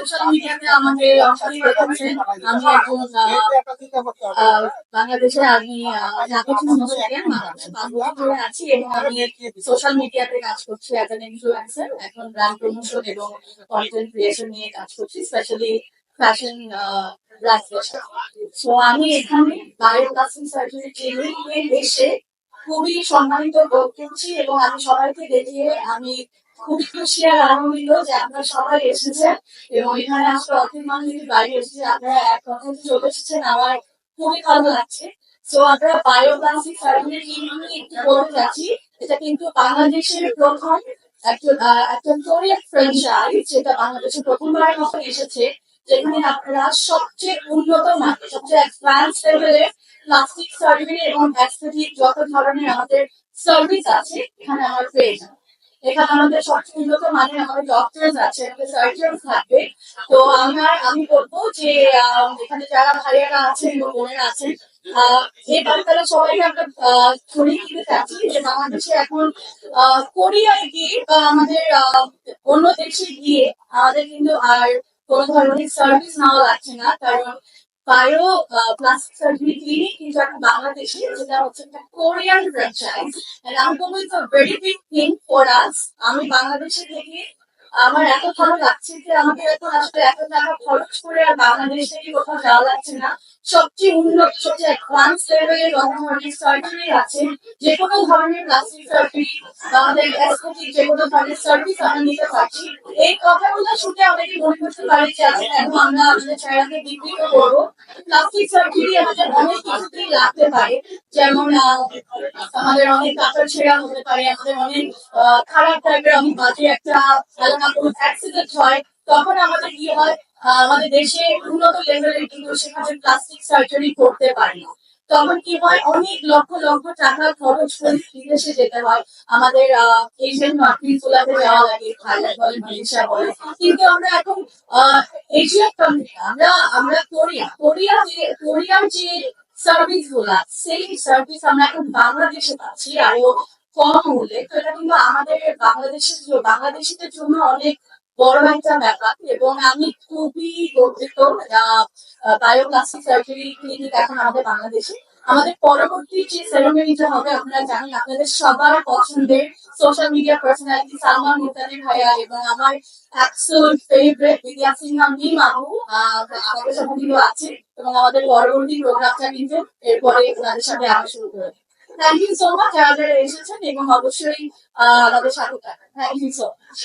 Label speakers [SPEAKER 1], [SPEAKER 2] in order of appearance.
[SPEAKER 1] Social মিডিয়াতে আমাকে আমি একজন আহ, বাংলাদেশে আমি আছি এবং আমি সোশ্যাল মিডিয়াতে কাজ করছি অ্যাজ এন ইনফ্লুয়েন্সার এখন ব্র্যান্ড প্রমোশন এবং কন্টেন্ট ক্রিয়েশন নিয়ে কাজ করছি স্পেশালি ফ্যাশন সো আমি এখানে বায়োপ্লাস্টিক সার্জারি ক্লিনিকে এসে খুবই সম্মানিত বোধ করছি এবং আমি সবাইকে দেখিয়ে আমি খুব খুশি আর আনন্দিত যে আপনারা সবাই এসেছেন এবং এখানে আসলে অর্থের মানুষ বাইরে এসেছে। আপনারা এক কথায় চলে এসেছেন, আমার খুবই ভালো লাগছে। তো আমরা বায়োপ্লাস্টিক সার্জারি ক্লিনিকে একটু বলতে যাচ্ছি এটা কিন্তু বাংলাদেশের প্রথম একজন কোরিয়ান ফ্র্যাঞ্চাইজ যেটা বাংলাদেশে প্রথমবারের মতো এসেছে, যেখানে আপনারা সবচেয়ে উন্নত মানের, সবচেয়ে অ্যাডভান্স লেভেলের প্লাস্টিক সার্জারি এবং অ্যাস্থেটিক যত ধরনের আমাদের সার্ভিস আছে, এখানে আমরা পেয়ে যাব। এখানে আমাদের সবচেয়ে উন্নত মানের আমাদের ডক্টরস আছে, আমাদের সার্জন থাকবে। তো আমার, আমি বলব যে এখানে যারা ভাইয়ারা আছেন এবং বোনেরা আছেন এই বার্তাটা সবাইকে আমরা ছড়িয়ে দিতে চাচ্ছি যে বাংলাদেশে এখন কোরিয়ায় গিয়ে বা আমাদের অন্য দেশে গিয়ে আমাদের কিন্তু আর কোনো ধরনের সার্ভিস নেওয়া লাগছে না। কারণ বায়ো প্লাস্টিক সার্জারি ক্লিনিক কিন্তু এখন বাংলাদেশে, যেটা হচ্ছে একটা Korean franchise romcom it's a very big thing for us আমি বাংলাদেশে থেকে আমার এত ভালো লাগছে যে আমাকে এখন আসলে এত টাকা খরচ করে আর বাংলাদেশ থেকে কোথাও যাওয়া লাগছে না। সবচেয়ে উন্নত, সবচেয়ে অ্যাডভান্স লেভেলের ধরনের সার্জারি আছে, যে কোনো ধরনের প্লাস্টিক সার্জারি আমাদের অ্যাস্থেটিক যে কোনো ধরনের সার্ভিস আমরা নিতে পারছি। এই কথাগুলো শুনে অনেকে মনে করতে পারে যে আচ্ছা এখন আমরা আমাদের চেহারাকে বিক্রি করব। প্লাস্টিক সার্জারি আমাদের অনেক কিছুতেই লাগতে পারে। যেমন আমাদের অনেক কাপড় ছেঁড়া হতে পারে, আমাদের অনেক খারাপ টাইপের অনেক বাজে একটা কোনো অ্যাক্সিডেন্ট হয়, তখন আমাদের কি হয়? আমাদের দেশে উন্নত লেভেলের কিন্তু সেখানে প্লাস্টিক সার্জারি করতে পারি না। তখন কি হয়, অনেক লক্ষ লক্ষ টাকা খরচ করে বিদেশে যেতে হয়। আমাদের এশিয়ান কান্ট্রিজ গুলাতে যাওয়া লাগে থাইল্যান্ড বলে মালয়েশিয়া বলে কিন্তু আমরা এখন এশিয়ান কান্ট্রি আমরা আমরা কোরিয়া কোরিয়া যে কোরিয়ার যে সার্ভিসগুলা সেই সার্ভিস আমরা এখন বাংলাদেশে পাচ্ছি, আরও কম মূল্যে। তো এটা কিন্তু আমাদের বাংলাদেশের, বাংলাদেশিদের জন্য অনেক বড় একটা ব্যাপার এবং আমি খুবই গর্বিত বায়োপ্লাস্টিক সার্জারি ক্লিনিক এখন আমাদের বাংলাদেশে। আমাদের পরবর্তী যে সেরেমনিটা হবে আপনারা জানেন আপনাদের সবার পছন্দের social media personality Salman Mutali ভাইয়া এবং আমার অ্যাবসোলুট ফেভারিট বিদ্যা সিনহা মিম আহ, আমাদের সাথে কিন্তু আছে এবং আমাদের পরবর্তী প্রোগ্রামটা কিন্তু এরপরে ওনাদের সাথে আবার শুরু করে থ্যাংক ইউ সো মাচ যারা এসেছেন এবং অবশ্যই আহ, আমাদের সাথে থাকুন থ্যাংক ইউ সো মাচ